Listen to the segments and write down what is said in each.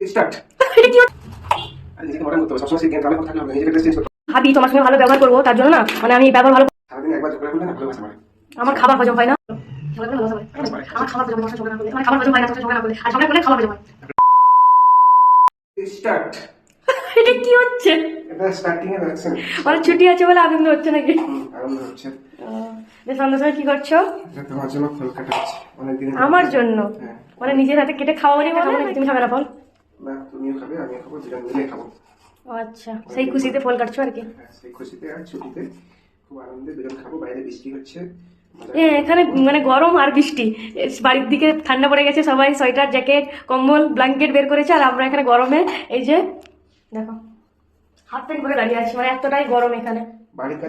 Start ভাবি তোমার সঙ্গে ভালো ব্যবহার করব তার জন্য না মানে আমি ব্যবহার ভালো আমার খাবার হজম হয় না। আমার খাবার হজম হয় না, ঝগড়া না করলে। আমার খাবার হজম হয় না ঝগড়া করলে। আর ঝগড়া করলে খাবার হজম হয় স্টার্ট এটা কি হচ্ছে? এটা স্টার্টিং এ যাচ্ছেন মানে ছুটি আছে বলে আনন্দ হচ্ছে নাকি? আনন্দ হচ্ছে। বেশ সন্ধ্যা সময় কি করছ? তোমার জন্য ফল কাটা হচ্ছে অনেকদিন আমার জন্য? হ্যাঁ। মানে নিজের হাতে কেটে খাওয়া বলে খাব নাকি তুমি খাবে না ফল? না তুমিও খাবে আমিও খাব দুজন মিলে খাব। ও আচ্ছা সেই খুশিতে ফল কাটছো আর কি? হ্যাঁ, সেই খুশিতে আর ছুটিতে খুব আনন্দে দুজন খাব বাইরে বৃষ্টি হচ্ছে। মজা এ, এখানে মানে গরম আর বৃষ্টি। বাড়ির দিকে ঠান্ডা পড়ে গেছে সবাই সোয়েটার জ্যাকেট কম্বল ব্ল্যাঙ্কেট বের করেছে আর আমরা এখানে গরমে এই যে দেখো হাফ প্যান্ট পরে দাঁড়িয়ে আছি মানে এতটাই গরম এখানে।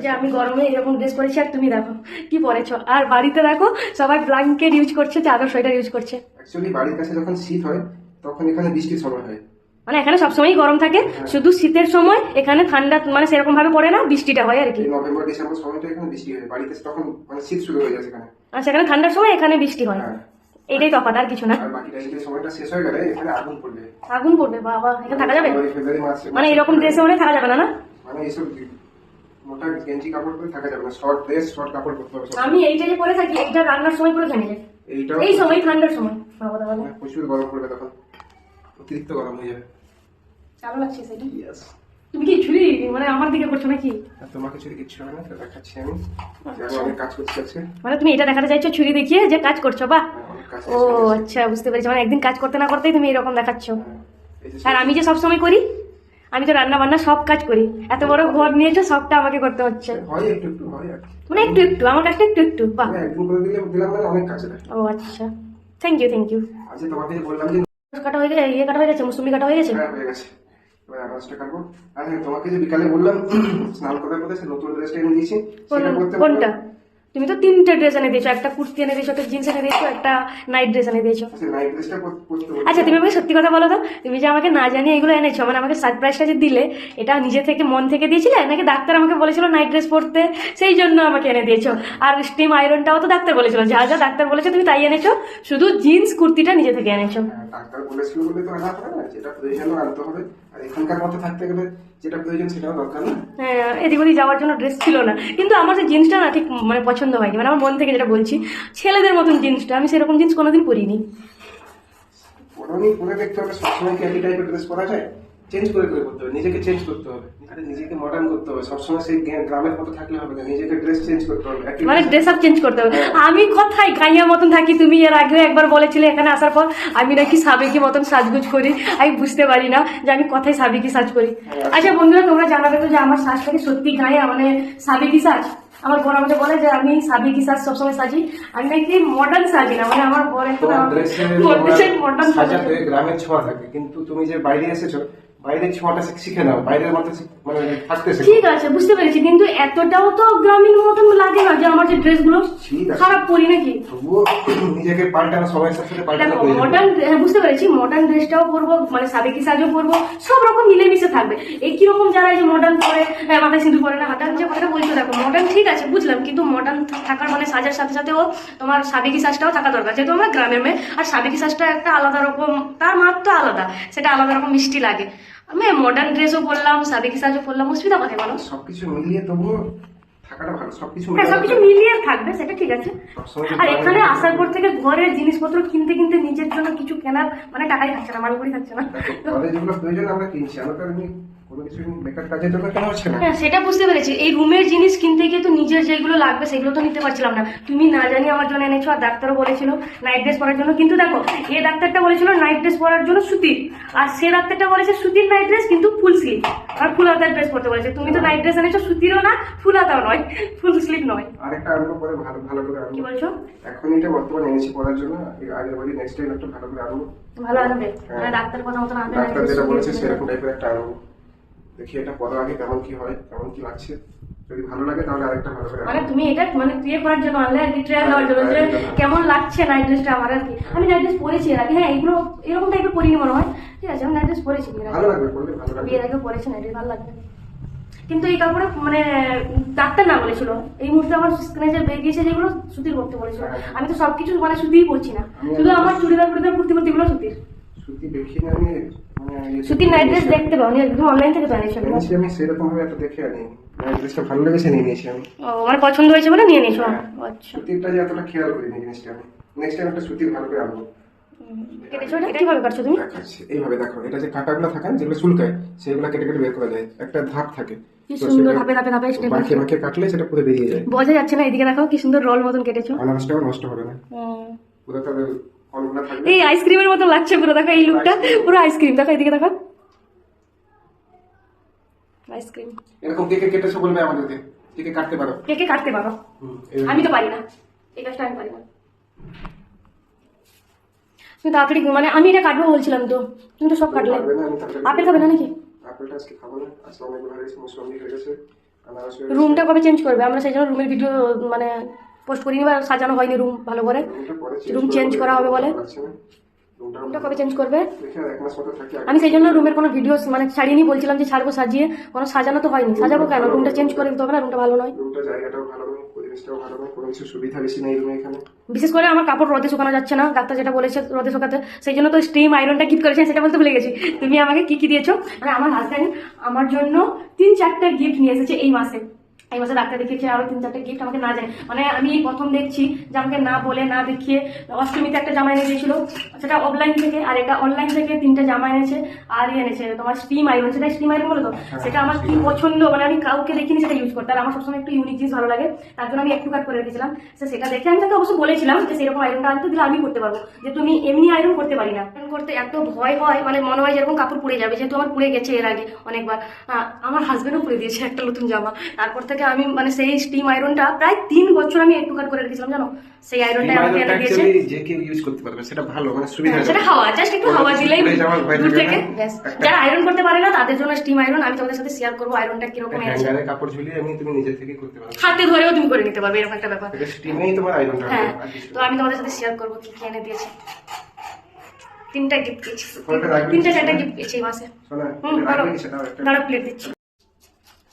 যে আমি গরমে এরকম ড্রেস পরেছি আর তুমি দেখো কি পরেছো? আর বাড়িতে দেখো সবাই ব্ল্যাঙ্কেট ইউজ করছে চাদর সোয়েটার ইউজ করছে। অ্যাকচুয়ালি বাড়ির কাছে যখন শীত হয় তখন এখানে বৃষ্টির সময় হয়। মানে এখানে সবসময়ই গরম থাকে শুধু শীতের সময় এখানে ঠান্ডা মানে সেরকম ভাবে পড়ে না বৃষ্টিটা হয় আর কি। নভেম্বর ডিসেম্বর সময়টা এখানে বৃষ্টি হয়। বাড়িতে তখন মানে শীত শুরু হয়ে যায় সেখানে। আর সেখানে ঠান্ডার সময় এখানে বৃষ্টি হয়। হ্যাঁ। এইটাই তফাৎ আর কিছু না। সময়টা শেষ হয়ে গেলে এখানে আগুন পড়বে। আগুন পড়বে বাবা এখানে থাকা যাবে? মানে এরকম ড্রেসে মনে হয় থাকা যাবে না না? মানে এইসব মোটা গেঞ্জি কাপড় পরে থাকা যাবে না। শর্ট ড্রেস শর্ট কাপড় পরতে হবে আমি এইটাই পরে থাকি এইটা রান্নার সময় পরে থাকি এই সময় ঠান্ডার সময়। বাবা তাহলে মানে প্রচুর গরম পড়বে তখন। অতিরিক্ত গরম হয়ে যাবে। ভালো লাগছে সেটা Yes. তুমি কি ছুরি মানে আমার দিকে করছ নাকি? তোমাকে যদি কিচ্ছু হবে না সেটা দেখাচ্ছি আমি। আমি কাজ করছি আজকে মানে তুমি এটা দেখাতে চাইছো ছুরি দেখিয়ে যে কাজ করছ বা হ্যাঁ, ও আচ্ছা বুঝতে পেরেছি। মানে একদিন কাজ করতে না করতেই তুমি এরকম দেখাচ্ছ। হ্যাঁ, আর আমি যে সব সময় করি আমি তো রান্না বান্না সব কাজ করি। এত বড় ঘর নিয়েছো সবটা আমাকে করতে হচ্ছে। হয় একটু একটু হয় মানে একটু একটু আমার কাজটা একটু একটু বাহ। মানে ও আচ্ছা। থ্যাংক ইউ থ্যাংক ইউ কাটা হয়ে গেছে ইয়ে কাটা হয়ে গেছে মুসুম্বি কাটা হয়ে গেছে? হ্যাঁ হয়ে গেছে। এবার কাটবো। আর তোমাকে যে বিকালে বললাম স্নান করার কথা সে নতুন ড্রেসটা এনে দিয়েছি। সেটা কোনটা? তুমি তো তিনটে ড্রেস এনে দিয়েছ একটা কুর্তি এনে দিয়েছ একটা জিন্স এনে দিয়েছ একটা নাইট ড্রেস এনে দিয়েছ। বলছি। আচ্ছা তুমি আমাকে সত্যি কথা বলো তো তুমি যে আমাকে না জানিয়ে এগুলো এনেছো মানে আমাকে সারপ্রাইজটা যে দিলে এটা নিজে থেকে মন থেকে দিয়েছিলে? নাকি ডাক্তার আমাকে বলেছিল নাইট ড্রেস পরতে? সেই জন্য আমাকে এনে দিয়েছ। আর স্টিম আয়রনটাও তো ডাক্তার বলেছিল যা যা ডাক্তার বলেছে তুমি তাই এনেছো শুধু জিন্স কুর্তিটা নিজে থেকে এনেছো। হ্যাঁ, ডাক্তার বলেছিল বলে তো আনা হবে না যেটা প্রয়োজন আনতে হবে। আর এখানকার মতো থাকতে গেলে যেটা প্রয়োজন সেটাও দরকার না? হ্যাঁ এদিক ওদিক যাওয়ার জন্য ড্রেস ছিল না। কিন্তু আমার যে জিন্সটা না ঠিক মানে পছন্দ হয়নি। মানে আমার মন থেকে যেটা বলছি ছেলেদের মতন জিন্সটা আমি সেরকম জিন্স কোনোদিন পরিনি। পরনি পরে দেখতে হবে। সবসময় কি একই টাইপের ড্রেস পরা যায়? চেঞ্জ করে করে করতে হবে নিজেকে চেঞ্জ করতে হবে। নিজেকে মডার্ন করতে হবে সবসময় সেই গ্রামের মতো থাকলে হবে না নিজেকে ড্রেস চেঞ্জ করতে হবে মানে ড্রেস আপ চেঞ্জ করতে হবে। আমি কোথায় গাইয়া মতন থাকি তুমি এর আগেও একবার বলেছিলে এখানে আসার পর আমি নাকি সাবেকি মতন সাজগুজ করি আমি বুঝতে পারি না যে আমি কোথায় সাবেকি সাজ করি। আচ্ছা। বন্ধুরা তোমরা জানাবে তো যে আমার সাজটা কি সত্যি গায়ে মানে সাবেকি সাজ? আমার বোন আমাকে বলে যে আমি সাবেকি সাজ সবসময় সাজি। আমি নাকি মডার্ন সাজি না মানে আমার বর একটু মডার্ন সাজাতে গ্রামের ছোঁয়া থাকে কিন্তু তুমি যে বাইরে এসেছ বাইরের ছোঁয়াটা শিখে নাও বাইরের মতো মানে থাকতে ঠিক আছে বুঝতে পেরেছি কিন্তু এতটাও তো গ্রামীণ মতন লাগে না যে আমার যে ড্রেসগুলো খারাপ পরি নাকি? তবুও নিজেকে পাল্টানো সময়ের সাথে পাল্টানো মডার্ন হ্যাঁ বুঝতে পেরেছি মডার্ন ড্রেসটাও পরবো মানে সাবেকি সাজও পরবো সব রকম মিলেমিশে থাকবে। এই কীরকম যারা এই যে মডার্ন পরে হ্যাঁ, মাথায় সিঁদুর পরে না মডার্ন যে কথাটা বলছো দেখো মডার্ন ঠিক আছে বুঝলাম কিন্তু মডার্ন থাকার মানে সাজার সাথে সাথেও তোমার সাবেকি সাজটাও থাকা দরকার। যেহেতু আমরা গ্রামের মেয়ে আর সাবেকি সাজটা একটা আলাদা রকম তার মাত্র আলাদা সেটা আলাদা রকম মিষ্টি লাগে। আমি মডার্ন ড্রেসও পরলাম সাবেকি সাজও পরলাম অসুবিধা কোথায় বলো? সবকিছু মিলিয়ে তবুও থাকাটা ভালো সবকিছু হ্যাঁ সবকিছু মিলিয়ে থাকবে সেটা ঠিক আছে। আর এখানে আসার পর থেকে ঘরের জিনিসপত্র কিনতে কিনতে নিজের জন্য কিছু কেনার মানে টাকাই থাকছে না মালগুড়ি থাকছে না। ঘরে যেগুলো প্রয়োজন আমরা কিনছি আমরা তো এমনি কোনো কিছু বেকার কাজের জন্য কেনা হচ্ছে না। হ্যাঁ সেটা বুঝতে পেরেছি। এই রুমের জিনিস কিনতে গিয়ে তো নিজের যেগুলো লাগবে সেগুলো তো নিতে পারছিলাম না। তুমি না জানি আমার জন্য এনেছো আর ডাক্তারও বলেছিল নাইট ড্রেস পরার জন্য। কিন্তু দেখো এ ডাক্তারটা বলেছিল নাইট ড্রেস পরার জন্য সুতির। আর সে ডাক্তারটা বলেছে সুতির নাইট ড্রেস কিন্তু ফুল স্লিপ আর ফুল হাতার ড্রেস পরতে বলেছে তুমি তো নাইট ড্রেস এনেছো সুতিরও না ফুল হাতাও নয় ফুল স্লিপ নয়। আরেকটা আনব করে ভালো ভালো করে কি বলছো? এখন এটা বর্তমানে এনেছি পড়ার জন্য এর আগের বাড়ি নেক্সট টাইম একটা ভালো করে আনব ভালো আনবে মানে ডাক্তার কথা মতো আনবে ডাক্তার যেটা বলেছে সেরকম টাইপের একটা আনব দেখি এটা পড়ার আগে কেমন কি হয় কেমন কি লাগছে। যদি ভালো লাগে তাহলে আরেকটা ভালো করে মানে তুমি এটা মানে ক্রিয়ে করার জন্য আনলে আর কি ট্রায়াল দেওয়ার জন্য। যে কেমন লাগছে নাইট ড্রেসটা আমার আর কি? আমি নাইট ড্রেস পরেছি হ্যাঁ এগুলো এরকম টাইপের পরিনি মনে হয়। ঠিক আছে আমি নাইট ড্রেস পরেছি এর আগে। ভালো লাগবে পড়লে ভালো লাগবে। বিয়ের আগে পরেছি নাইট ভালো লাগবে। কিন্তু এই কাপড়ে মানে ডাক্তার না বলেছিল। এই মুহূর্তে আমার স্ক্রিনে যে বেরিয়েছে যেগুলো সুতির করতে বলেছিল। আমি তো সবকিছু মানে সুতিই পরছি না। শুধু আমার চুড়িদার ফুড়িদার কুর্তি কুর্তিগুলো সুতির। সুতি দেখি না আমি সুতির নাইট ড্রেস দেখতে পাও? একদম অনলাইন থেকে না? আমি সেরকম ভাবে এত দেখে আনি। ড্রেসটা ভালো লেগেছে নিয়ে নিয়েছি আমি। ও মানে পছন্দ হয়েছে বলে নিয়ে নিয়েছো? হ্যাঁ। আচ্ছা। সুতিরটা যে এতটা খেয়াল করিনি জিনিসটা আমি। নেক্সট টাইম একটা সুতির ভালো করে আনব। কীভাবে কাটছো তুমি? এইভাবে দেখো এটা যে কাঁটাগুলো থাকে যেগুলো চুলকায় সেগুলো কেটে কেটে বের করা যায়। একটা ধাপ থাকে। কি সুন্দর ধাপে ধাপে ধাপে স্টেপ বাঁকে বাঁকে কাটলে সেটা পুরো বেরিয়ে যায়। বোঝা যাচ্ছে না এদিকে দেখো কি সুন্দর রোল মতন কেটেছো। আনারসটাও নষ্ট হবে না। পুরো এই আইসক্রিমের মতো লাগছে পুরো দেখো এই লুকটা পুরো আইসক্রিম দেখো এদিকে দেখো। আইসক্রিম। এরকম কে কে কেটেছো বলবে আমাদেরকে কাটতে পারো? কে কে কাটতে পারো? আমি তো পারি না। এই কাজটা আমি পারি না। তুমি তাড়াতাড়ি মানে আমি এটা কাটবো বলছিলাম তো। তুমি তো সব কাটলে। আপেল খাবে না নাকি? আপেলটা আজকে খাব না। আজকে হয়ে গেছে। রুমটা কবে চেঞ্জ করবে? আমরা সেই জন্য রুমের ভিডিও মানে পোস্ট করিনি বা সাজানো হয়নি রুম ভালো করে। রুম চেঞ্জ করা হবে বলে। রুমটা কবে চেঞ্জ করবে? আমি সেই জন্য রুমের কোনো ভিডিও মানে ছাড়িয়ে বলছিলাম যে ছাড়বো সাজিয়ে। কোনো সাজানো তো হয়নি। সাজাবো কেন? রুমটা চেঞ্জ করে দিতে হবে না? রুমটা ভালো নয়। বিশেষ করে আমার কাপড় রোদে শুকানো যাচ্ছে না ডাক্তার যেটা বলেছে রোদে শুকাতে। সেই জন্য তো স্টিম আয়রনটা গিফট করেছেন সেটা বলতে ভুলে গেছি। তুমি আমাকে কি কি দিয়েছ? মানে আমার হাজব্যান্ড আমার জন্য তিন চারটে গিফট নিয়ে এসেছে এই মাসে। এই মাসে ডাক্তার দেখিয়েছে আরও তিন চারটে গিফট আমাকে না যায় মানে আমি প্রথম দেখছি যে আমাকে না বলে না দেখিয়ে অষ্টমীতে একটা জামা এনে দিয়েছিল। সেটা অফলাইন থেকে আর এটা অনলাইন থেকে তিনটে জামা এনেছে আর ই এনেছে তোমার স্টিম আয়রন সেটা স্টিম আয়রন বলো তো? সেটা আমার কি পছন্দ? মানে আমি কাউকে দেখিনি সেটা ইউজ করতে। আর আমার সবসময় একটু ইউনিক জিনিস ভালো লাগে। তার জন্য আমি একটু কাট করে রেখেছিলাম। সেটা দেখে আমি তাকে অবশ্য বলেছিলাম যে সেরকম আয়রনটা আনতে দিলে আমি করতে পারব। যে তুমি এমনি আয়রন করতে পারি না। আয়রন করতে এত ভয় হয় মানে মনে হয় যেরকম কাপড় পুড়ে যাবে। যেহেতু আমার পুড়ে গেছে এর আগে অনেকবার। আমার হাজবেন্ডও পুড়ে দিয়েছে একটা নতুন জামা। তারপর থেকে আমি মানে সেই স্টিম আয়রনটা প্রায় তিন বছর আমি একটু কাট করে রেখেছিলাম জানো? সেই আয়রনটা আমাকে এনে দিয়েছে। যে কেউ ইউজ করতে পারবে সেটা ভালো মানে সুবিধা হ্যাঁ, সেটা হাওয়া জাস্ট একটু হাওয়া দিলেই দূর থেকে। যারা আয়রন করতে পারে না তাদের জন্য স্টিম আয়রন আমি তোমাদের সাথে শেয়ার করব আয়রনটা কীরকম এনেছে। হ্যাঙ্গারে কাপড় ঝুলিয়ে এমনি তুমি নিজে থেকে করতে পারবে হাতে ধরেও তুমি করে নিতে পারবে এরকম একটা ব্যাপার। এটা স্টিমেই তোমার আয়রনটা হ্যাঁ তো আমি তোমাদের সাথে শেয়ার করব কি কি এনে দিয়েছি। তিনটা গিফট পেয়েছি? তিনটা চারটা গিফট পেয়েছি এই মাসে। হুম কি প্লেট দিচ্ছি।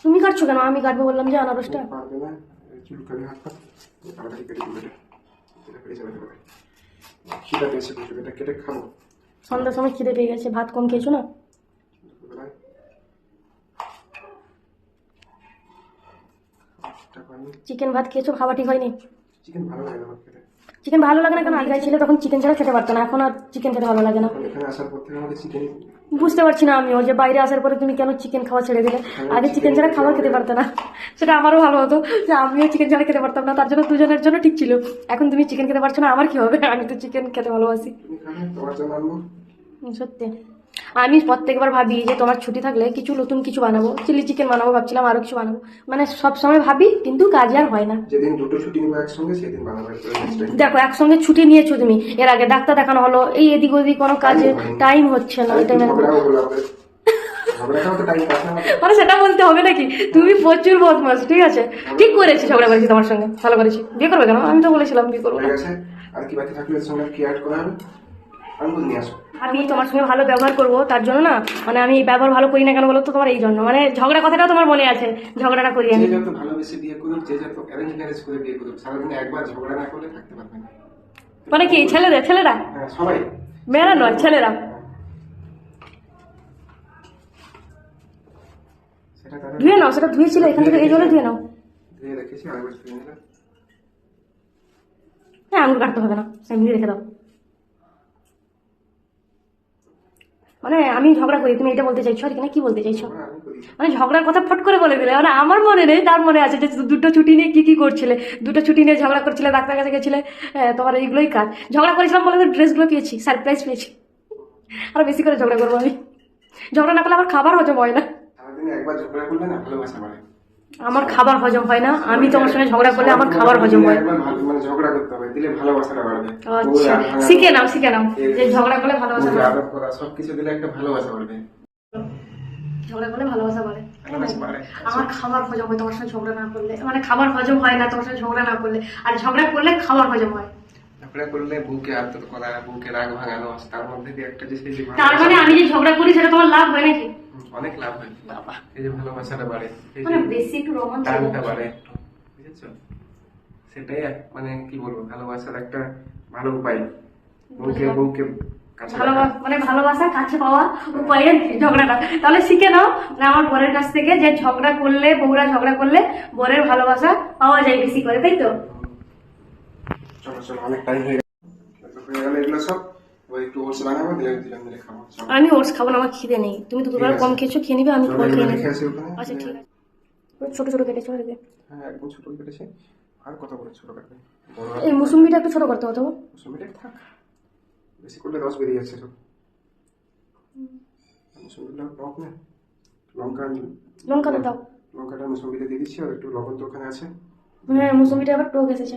তুমি কাটছো কেন? আমি কাটবো বললাম যে আনারসটা। পারবে না চুলকাবে হাত তাড়াতাড়ি কেটে দিবে এটা। এটা হয়ে যাবে খিদা পেয়েছে প্রচুর এটা কেটে খাব। সন্ধ্যার সময় খিদে পেয়ে গেছে ভাত কম খেয়েছো না। চিকেন ভাত খেয়েছো খাওয়া ঠিক হয়নি? চিকেন ভালো লাগে না খেতে। চিকেন ভালো লাগে না কেন? আগে ছিল তখন চিকেন ছাড়া খেতে পারতো না। এখন আর চিকেন খেতে ভালো লাগে না। এখানে আসার পর থেকে আমাকে চিকেন বুঝতে পারছি না আমিও যে বাইরে আসার পরে তুমি কেন চিকেন খাওয়া ছেড়ে দিলে? আগে চিকেন ছাড়া খাবার খেতে পারতো না। সেটা আমারও ভালো হতো যে আমিও চিকেন ছাড়া খেতে পারতাম না। তার জন্য দুজনের জন্য ঠিক ছিল। এখন তুমি চিকেন খেতে পারছ না আমার কি হবে? আমি তো চিকেন খেতে ভালোবাসি। সত্যি। আমি প্রত্যেকবার ভাবি যে তোমার ছুটি থাকলে কিছু নতুন কিছু বানাবো চিলি চিকেন বানাবো ভাবছিলাম আরও কিছু বানাবো। মানে সব সময় ভাবি কিন্তু কাজে আর হয় না। যেদিন দুটো ছুটি নিবো একসঙ্গে সেদিন বানাবো একটু next time। দেখো একসঙ্গে ছুটি নিয়েছো তুমি। এর আগে ডাক্তার দেখানো হলো এই এদিক ওদিক কোনো কাজে টাইম হচ্ছে না এটা। মানে সেটা বলতে হবে নাকি? তুমি প্রচুর বদমাস ঠিক আছে? ঠিক করেছি ঝগড়া করেছি তোমার সঙ্গে ভালো করেছি। বিয়ে করবে কেন? আমি তো বলেছিলাম বিয়ে করব আর কি বাকি থাকলে সঙ্গে কি অ্যাড করা হবে? আমি তোমার সঙ্গে ভালো ব্যবহার করব তার জন্য না মানে আমি ব্যবহার ভালো করি না কেন বলো তো তোমার? এই জন্য। মানে ঝগড়া কথাটাও তোমার মনে আছে ঝগড়াটা করি আমি। যত ভালোবেসে বিয়ে করুক যে যত অ্যারেঞ্জ ম্যারেজ করে বিয়ে করুক সারাদিনে একবার ঝগড়া না করলে থাকতে পারবে না। মানে কি ছেলেরা ছেলেরা? হ্যাঁ সবাই। মেয়েরা নয় ছেলেরা। ধুয়ে নাও সেটা ধুয়েছিল এখান থেকে এই জলে ধুয়ে নাও। ধুয়ে রেখেছি আরেকবার ধুয়ে নিলাম। হ্যাঁ আঙুল কাটতে হবে না এমনি রেখে দাও। মানে আমি ঝগড়া করি তুমি এটা বলতে চাইছো? আর কি বলতে চাইছো? মানে ঝগড়ার কথা ফট করে বলে দিলে। মানে আমার মনে নেই তার মনে আছে যে দুটো ছুটি নিয়ে কি কি করছিলে। দুটো ছুটি নিয়ে ঝগড়া করছিলে ডাক্তার কাছে গেছিলে হ্যাঁ, তোমার এইগুলোই কাজ। ঝগড়া করেছিলাম বলে ড্রেসগুলো পেয়েছি সারপ্রাইজ পেয়েছি। আর বেশি করে ঝগড়া করব আমি। ঝগড়া না করলে আমার খাবার হজম হয় না। একবার ঝগড়া করলে না ভালোবাসা আমার খাবার হজম হয় না। আমি তোমার সঙ্গে ঝগড়া করলে আমার খাবার হজম হয়। মানে ঝগড়া করতে হবে দিলে ভালোবাসাটা বাড়বে। আচ্ছা শিখে নাও শিখে নাও। যে ঝগড়া করলে ভালোবাসা বাড়বে করা সবকিছু দিলে একটা ভালোবাসা বাড়বে। ঝগড়া করলে ভালোবাসা বাড়ে। আমার খাবার হজম হয় তোমার সঙ্গে ঝগড়া না করলে। মানে খাবার হজম হয় না তোমার সঙ্গে ঝগড়া না করলে। আর ঝগড়া করলে খাবার হজম হয়। ঝগড়া করলে আদর করা বউকে রাগ ভাঙানো তার মধ্যে দিয়ে একটা যে সেই যে তার মানে আমি যে ঝগড়া করি সেটা তোমার লাভ হয় নাকি? অনেক লাভ হয়। বাবা। এই যে ভালোবাসাটা বাড়ে মানে যে বেশি একটু রোমাঞ্চ টানটা বাড়ে বুঝেছ? সেটাই মানে কি বলব ভালোবাসার একটা ভালো উপায়। বউকে কাছে মানে ভালোবাসা কাছে পাওয়া উপায়ের ঝগড়াটা। তাহলে শিখে নাও না আমার বরের কাছ থেকে যে ঝগড়া করলে বউরা ঝগড়া করলে বরের ভালোবাসা পাওয়া যায় বেশি করে তাই তো? চলো চলো অনেক টাইম হয়ে গেল হয়ে গেল এগুলো সব একটু ওটস বানাবো দিলে দিলাম দিলে খাব। আমি ওটস খাব না আমার খিদে নেই। তুমি ঠিক আছে। কম খেয়েছো খেয়ে নিবে আমি খেয়ে নেব। আচ্ছা ঠিক আছে। ওই ছোট ছোট কেটেছো আর কি। হ্যাঁ একদম ছোট কেটেছে। আর কত করে ছোট কাটবে? এই মুসুম্বিটা একটু ছোট করতে হতো মুসুম্বিটা থাক। বেশি করলে রস বেরিয়ে যাচ্ছে সব। মুসুম্বিটা টক না। লঙ্কা লঙ্কাটা দাও। লঙ্কাটা মুসুম্বিতে দিয়ে দিচ্ছি আর একটু লবণ তো ওখানে আছে। হ্যাঁ মুসুম্বিটা আবার টক এসেছে।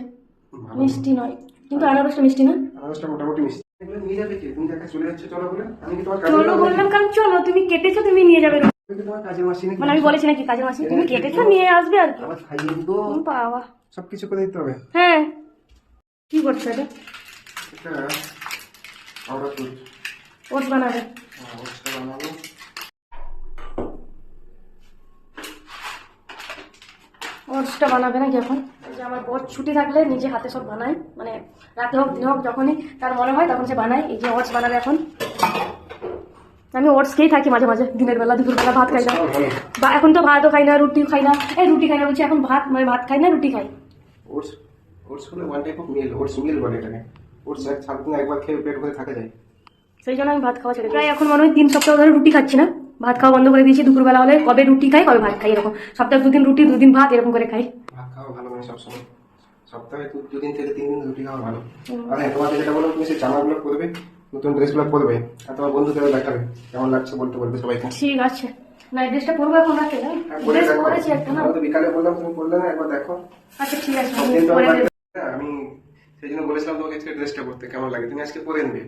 মিষ্টি নয়। কিন্তু আনারসটা মিষ্টি না? আনারসটা মোটামুটি মিষ্টি। নিয়ে যাবে কি? তুমি দেখা চলে যাচ্ছে চলো বলে। আমি কি তোমার কাজের চলো বললাম কারণ চলো তুমি কেটেছো তুমি নিয়ে যাবে। মানে আমি বলেছি নাকি কাজের মাসি তুমি কেটেছো নিয়ে আসবে আর কি। বাবা। সব কিছু করে দিতে হবে। হ্যাঁ। কি করছ এটা? এটা ওটস বানাবে। হ্যাঁ, ওটসটা বানাবো। ওটসটা বানাবে নাকি এখন? আমার বর ছুটি থাকলে নিজে হাতে সব বানায়। মানে রাতে হোক দিনে হোক যখনই তার মনে হয় তখন সে বানায়। এই যে ওটস বানাবে এখন। আমি ওটস খেয়েই থাকি মাঝে মাঝে দিনের বেলা দুপুর বেলা ভাত খাই না। ভালো। বা এখন তো ভাতও খাই না রুটিও খাই না। এই রুটি খাই না বলছি এখন ভাত মানে ভাত খাই না রুটি খাই। ওটস ওটস হলো one type of meal oats meal বলে এটাকে ওটস এক একবার খেয়ে পেট ভরে থাকা যায়। সেই জন্য আমি ভাত খাওয়া ছেড়ে প্রায় এখন মনে হয় তিন সপ্তাহ ধরে রুটি খাচ্ছি না। ভাত খাওয়া বন্ধ করে দিয়েছি দুপুরবেলা হলে কবে রুটি খাই কবে ভাত খাই এরকম। সপ্তাহে দুদিন রুটি দুদিন ভাত এরকম করে খাই। ভালো সবসময়। সপ্তাহে দুদিন থেকে তিন দিন ছুটি খাওয়া ভালো। আর হ্যাঁ তোমাকে যেটা বলো তুমি সেই জামাগুলো পরবে নতুন ড্রেস ড্রেসগুলো পরবে আর তোমার বন্ধুদের দেখাবে কেমন লাগছে বলতে বলবে সবাইকে? ঠিক আছে। না ড্রেসটা পরবো এখন রাতে না? হ্যাঁ, ড্রেস পরেছি একটা না? বিকালে বললাম তুমি বললে না একবার দেখো। আচ্ছা ঠিক আছে। আমি সেই জন্য বলেছিলাম তোমাকে আজকে ড্রেসটা পরতে কেমন লাগে? তুমি আজকে পরে নেবে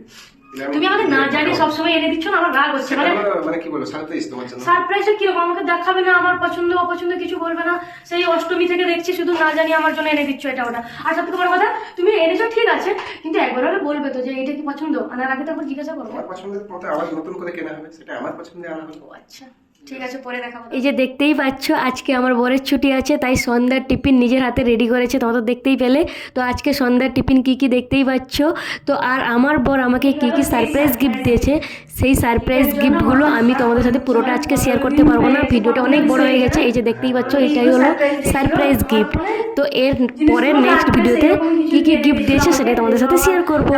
তুমি আমাকে না জানি সবসময় এনে দিচ্ছ না আমার রাগ হচ্ছে মানে মানে কি বলো সারপ্রাইজ তোমার জন্য। সারপ্রাইজটা কীরকম? আমাকে দেখাবে না আমার পছন্দ অপছন্দ কিছু বলবে না। সেই অষ্টমী থেকে দেখছি শুধু না জানি আমার জন্য এনে দিচ্ছ এটা ওটা। আর সব থেকে বড় কথা তুমি এনেছো ঠিক আছে কিন্তু একবার বলবে তো যে এটা কি পছন্দ? আনার আগে তো একবার জিজ্ঞাসা করব আমার পছন্দের মতো আবার নতুন করে কেনা হবে সেটা আমার পছন্দে আনা হবে। আচ্ছা। ঠিক আছে, পরে দেখাবো এই যে দেখতেই পাচ্ছ, আজকে আমার বরের ছুটি আছে, তাই সন্ধ্যার টিফিন নিজের হাতে রেডি করেছে, তোমরা তো দেখতেই পেলে। তো আজকে সন্ধ্যার টিফিন কি কি দেখতেই পাচ্ছ? তো আর আমার বর আমাকে কি কি সারপ্রাইজ গিফট দিয়েছে, সেই সারপ্রাইজ গিফটগুলো আমি তোমাদের সাথে পুরোটা আজকে শেয়ার করতে পারব না। ভিডিওটা অনেক বড় হয়ে গেছে, এই যে দেখতেই পাচ্ছ, এটাই হলো সারপ্রাইজ গিফট তো এর পরের নেক্সট ভিডিওতে কি কি গিফট দিয়েছে সেটাই তোমাদের সাথে শেয়ার করব।